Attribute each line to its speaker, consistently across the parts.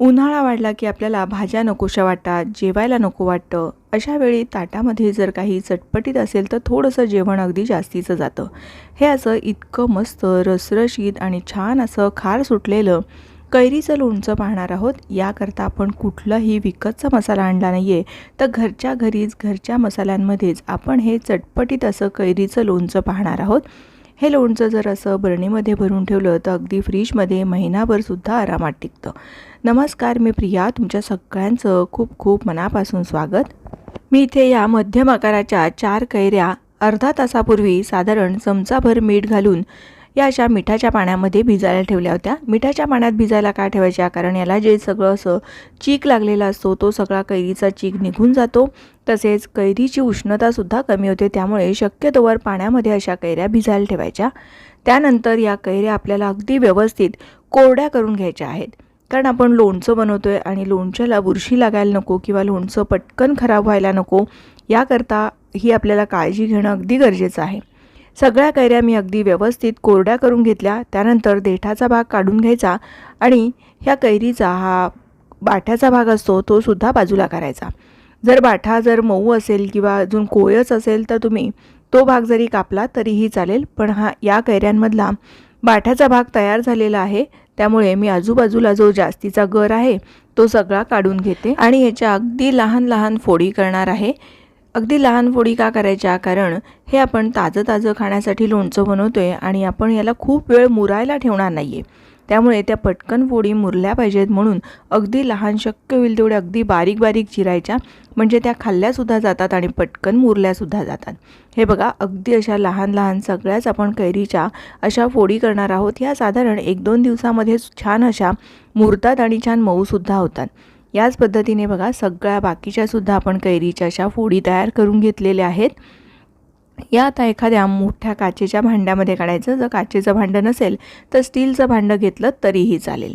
Speaker 1: उन्हाळा वाढला की आपल्याला भाज्या नकोशा वाटतात जेवायला नको वाटतं. अशा वेळी ताटामध्ये जर काही चटपटीत असेल तर थोडंसं जेवण अगदी जास्तीचं जातं. हे असं इतकं मस्त रसरशीत आणि छान असं खार सुटलेलं कैरीचं लोणचं पाहणार आहोत. याकरता आपण कुठलाही विकतचा मसाला आणला नाही आहे तर घरच्या घरीच घरच्या मसाल्यांमध्येच आपण हे चटपटीत असं कैरीचं लोणचं पाहणार आहोत. हे लोणचं जर असं बरणीमध्ये भरून ठेवलं तर अगदी फ्रीजमध्ये महिनाभरसुद्धा आरामात टिकतं. नमस्कार मी प्रिया. तुमच्या सगळ्यांचं खूप खूप मनापासून स्वागत. मी इथे या मध्यम आकाराच्या चार कैऱ्या अर्धा तासापूर्वी साधारण चमचाभर मीठ घालून या अशा मिठाच्या पाण्यामध्ये भिजायला ठेवल्या होत्या. मिठाच्या पाण्यात भिजायला का ठेवायच्या कारण याला जे सगळं असं चीक लागलेला असतो तो सगळा कैरीचा चीक निघून जातो. तसेच कैरीची उष्णतासुद्धा कमी होते त्यामुळे शक्यतोवर पाण्यामध्ये अशा कैऱ्या भिजायला ठेवायच्या. त्यानंतर या कैऱ्या आपल्याला अगदी व्यवस्थित कोरड्या करून घ्यायच्या आहेत. कारण आपण लोणचं बनवतो आहे आणि लोणच्याला बुरशी लागायला नको किंवा लोणचं पटकन खराब व्हायला नको याकरता ही आपल्याला काळजी घेणं अगदी गरजेचं आहे. सगळ्या कैऱ्या मी अगदी व्यवस्थित कोरड्या करून घेतल्या. त्यानंतर देठाचा भाग काढून घ्यायचा आणि ह्या कैरीचा हा बाठ्याचा भाग असतो तो सुद्धा बाजूला करायचा. जर बाठा जर मऊ असेल किंवा अजून कोयच असेल तर तुम्ही तो भाग जरी कापला तरीही चालेल. पण हा या कैऱ्यांमधला बाठ्याचा भाग तयार झालेला आहे. त्यामुळे मी आजूबाजूला जो जास्तीचा गर आहे तो सगळा काढून घेते आणि याच्या अगदी लहान लहान फोडी करणार आहे. अगदी लहान फोडी का करायच्या? कारण हे आपण ताजं ताजं खाण्यासाठी लोणचं बनवतो आहे आणि आपण याला खूप वेळ मुरायला ठेवणार नाही आहे त्यामुळे त्या पटकन फोडी मुरल्या पाहिजेत म्हणून अगदी लहान शक्य होईल तेवढ्या अगदी बारीक बारीक चिरायच्या. म्हणजे त्या खाल्ल्यासुद्धा जातात आणि पटकन मुरल्यासुद्धा जातात. हे बघा अगदी अशा लहान लहान सगळ्याच आपण कैरीच्या अशा फोडी करणार आहोत. ह्या साधारण एक दोन दिवसामध्ये छान अशा मुरतात आणि छान मऊसुद्धा होतात. याच पद्धतीने बघा सगळ्या बाकीच्यासुद्धा आपण कैरीच्या अशा फोडी तयार करून घेतलेल्या आहेत. या आता एखाद्या मोठ्या काचेच्या भांड्यामध्ये काढायचं. जर काचेचं भांडं नसेल तर स्टीलचं भांडं घेतलं तरीही चालेल.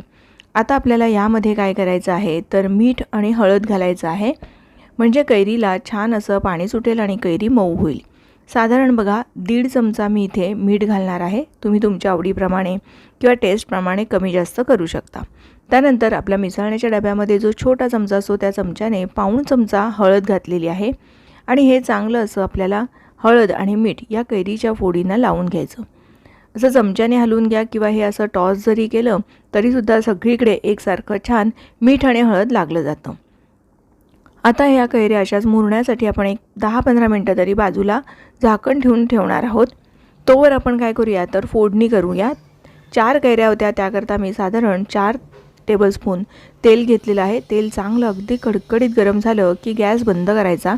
Speaker 1: आता आपल्याला यामध्ये काय करायचं आहे? तर मीठ आणि हळद घालायचं आहे. म्हणजे कैरीला छान असं पाणी सुटेल आणि कैरी मऊ होईल. साधारण बघा दीड चमचा मी इथे मीठ घालणार आहे. तुम्ही तुमच्या आवडीप्रमाणे किंवा टेस्टप्रमाणे कमी जास्त करू शकता. त्यानंतर आपल्या मिसळण्याच्या डब्यामध्ये जो छोटा चमचा असतो त्या चमच्याने पाऊण चमचा हळद घातलेली आहे. आणि हे चांगलं असं आपल्याला हळद आणि मीठ या कैरीच्या फोडींना लावून घ्यायचं. असं चमच्याने हलवून घ्या किंवा हे असं टॉस जरी केलं तरीसुद्धा सगळीकडे एकसारखं छान मीठ आणि हळद लागलं जातं. आता ह्या कैऱ्या अशाच मुरण्यासाठी आपण एक दहा पंधरा मिनटं तरी बाजूला झाकण ठेवून ठेवणार आहोत. तोवर आपण काय करूया? तर फोडणी करूया. चार कैऱ्या होत्या त्याकरता मी साधारण चार टेबलस्पून तेल घेतलेलं आहे. तेल चांगलं अगदी कडकडीत गरम झालं की गॅस बंद करायचा.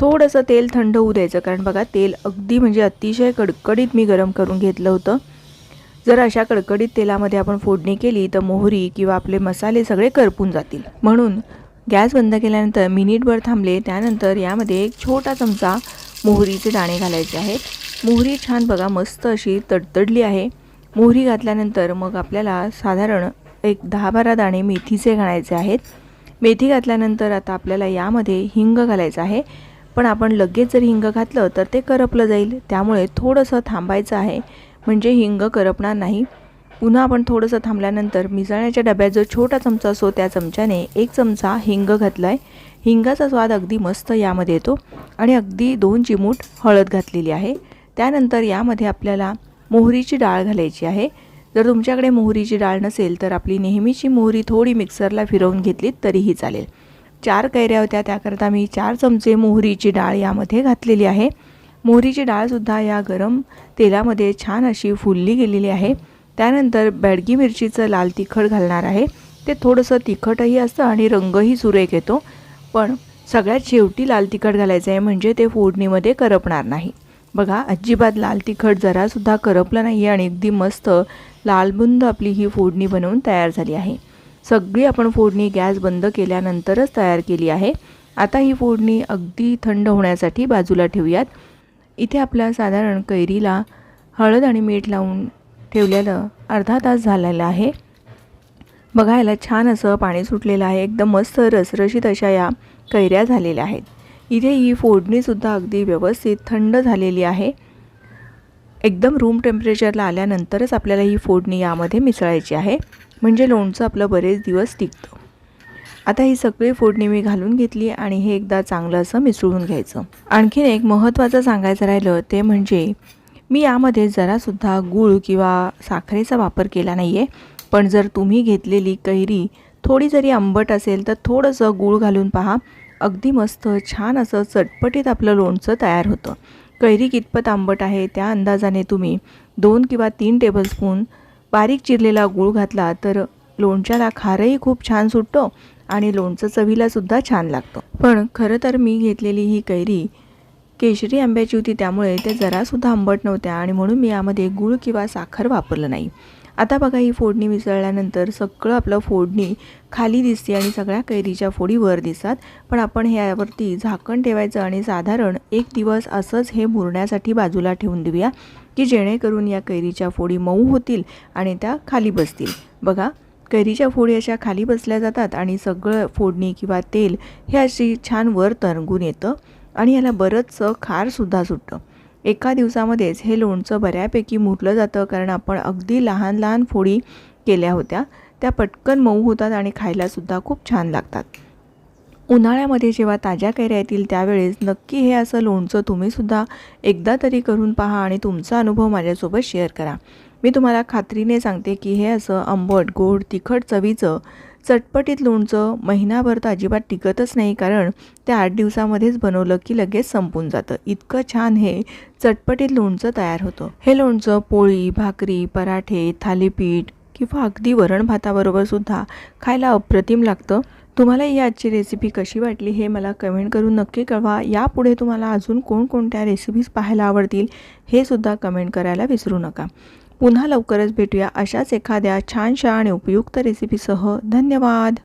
Speaker 1: थोडंसं तेल थंड होऊ द्यायचं. कारण बघा तेल अगदी म्हणजे अतिशय कडकडीत मी गरम करून घेतलं होतं. जर अशा कडकडीत तेलामध्ये आपण फोडणी केली तर मोहरी किंवा आपले मसाले सगळे करपून जातील. म्हणून गॅस बंद केल्यानंतर मिनिटभर थांबले. त्यानंतर यामध्ये एक छोटा चमचा मोहरीचे दाणे घालायचे आहेत. मोहरी छान बघा मस्त अशी तडतडली आहे. मोहरी घातल्यानंतर मग आपल्याला साधारण एक दहा बारा दाणे मेथीचे घालायचे आहेत. मेथी घातल्यानंतर आता आपल्याला यामध्ये हिंग घालायचं आहे. पण आपण लगेच जर हिंग घातलं तर ते करपलं जाईल. त्यामुळे थोडंसं थांबायचं आहे. म्हणजे हिंग करपणार नाही. पुन्हा आपण थोडंसं थांबल्यानंतर मिसळण्याच्या डब्यात जो छोटा चमचा असतो त्या चमच्याने एक चमचा हिंग घातला आहे हिंगाचा स्वाद अगदी मस्त यामध्ये येतो आणि अगदी दोन चिमूट हळद घातलेली आहे. त्यानंतर यामध्ये आपल्याला मोहरीची डाळ घालायची आहे. जर तुमच्याकडे मोहरीची डाळ नसेल तर आपली नेहमीची मोहरी थोडी मिक्सरला फिरवून घेतली तरीही चालेल. चार कैऱ्या होत्या त्याकरता मी चार चमचे मोहरीची डाळ यामध्ये घातलेली आहे. मोहरीची डाळसुद्धा या गरम तेलामध्ये छान अशी फुलली गेलेली आहे. त्यानंतर बॅडगी मिरचीचं लाल तिखट घालणार आहे. ते थोडंसं तिखटही असतं आणि रंगही सुरेख येतो. पण सगळ्यात शेवटी लाल तिखट घालायचं आहे म्हणजे ते फोडणीमध्ये करपणार नाही. बघा अजिबात लाल तिखट जरासुद्धा करपलं नाही आहे आणि अगदी मस्त लालबुंद आपली ही फोडणी बनवून तयार झाली आहे. सगळी आपण फोडणी गॅस बंद केल्यानंतरच तयार केली आहे. आता ही फोडणी अगदी थंड होण्यासाठी बाजूला ठेवूयात. इथे आपल्या साधारण कैरीला हळद आणि मीठ लावून ठेवलेलं अर्धा तास झालेला आहे. बघायला छान असं पाणी सुटलेलं आहे. एकदम मस्त रसरशीत अशा या कैऱ्या झालेल्या आहेत. इथे ही फोडणीसुद्धा अगदी व्यवस्थित थंड झालेली आहे. एकदम रूम टेम्परेचरला आल्यानंतरच आपल्याला ही फोडणी यामध्ये मिसळायची आहे. म्हणजे लोणचं आपलं बरेच दिवस टिकतं. आता ही सगळी फोडणी मी घालून घेतली आणि हे एकदा चांगलं असं मिसळून घ्यायचं. आणखीन एक महत्त्वाचं सांगायचं राहिलं ते म्हणजे मी यामध्ये जरासुद्धा गूळ किंवा साखरेचा वापर केला नाही आहे पण जर तुम्ही घेतलेली कैरी थोडी जरी आंबट असेल तर थोडंसं गूळ घालून पहा. अगदी मस्त छान असं चटपटीत आपलं लोणचं तयार होतं. कैरी कितपत आंबट आहे त्या अंदाजाने तुम्ही दोन किंवा तीन टेबलस्पून बारीक चिरलेला गूळ घातला तर लोणच्याला खारही खूप छान सुटतो आणि लोणचं चवीलासुद्धा छान लागतं. पण खरं तर मी घेतलेली ही कैरी केशरी आंब्याची होती त्यामुळे ते जरासुद्धा आंबट नव्हत्या आणि म्हणून मी यामध्ये गूळ किंवा साखर वापरलं नाही. आता बघा ही फोडणी मिसळल्यानंतर सगळं आपलं फोडणी खाली दिसते आणि सगळ्या कैरीच्या फोडी वर दिसतात. पण आपण ह्यावरती झाकण ठेवायचं आणि साधारण एक दिवस असंच हे मुरण्यासाठी बाजूला ठेवून देऊया की जेणेकरून या कैरीच्या फोडी मऊ होतील आणि त्या खाली बसतील. बघा कैरीच्या फोडी अशा खाली बसल्या जातात आणि सगळं फोडणी किंवा तेल हे अशी छान वर तरंगून येतं आणि याला बरंचसं खारसुद्धा सुटतं. एका दिवसामध्येच हे लोणचं बऱ्यापैकी मुरलं जातं कारण आपण अगदी लहान लहान फोडी केल्या होत्या. त्या पटकन मऊ होतात आणि खायलासुद्धा खूप छान लागतात. उन्हाळ्यामध्ये जेव्हा ताज्या कैऱ्या येतील त्यावेळेस नक्की हे असं लोणचं तुम्हीसुद्धा एकदा तरी करून पहा आणि तुमचा अनुभव माझ्यासोबत शेअर करा. मी तुम्हाला खात्रीने सांगते की हे असं आंबट गोड तिखट चवीचं चटपटीत लोणचं महिनाभर तर अजिबात टिकतच नाही कारण ते आठ दिवसामध्येच बनवलं की लगेच संपून जातं. इतकं छान हे चटपटीत लोणचं तयार होतं. हे लोणचं पोळी भाकरी पराठे थालीपीठ किंवा अगदी वरण भाताबरोबर सुद्धा खायला अप्रतिम लागतं. तुम्हाला ही आजची रेसिपी कशी वाटली हे मला कमेंट करून नक्की कळवा. यापुढे तुम्हाला अजून कोणकोणत्या रेसिपीज पाहायला आवडतील हे सुद्धा कमेंट करायला विसरू नका. पुन्हा लवकरच भेटूया अशाच एखाद्या छानशा आणि उपयुक्त रेसिपीसह धन्यवाद.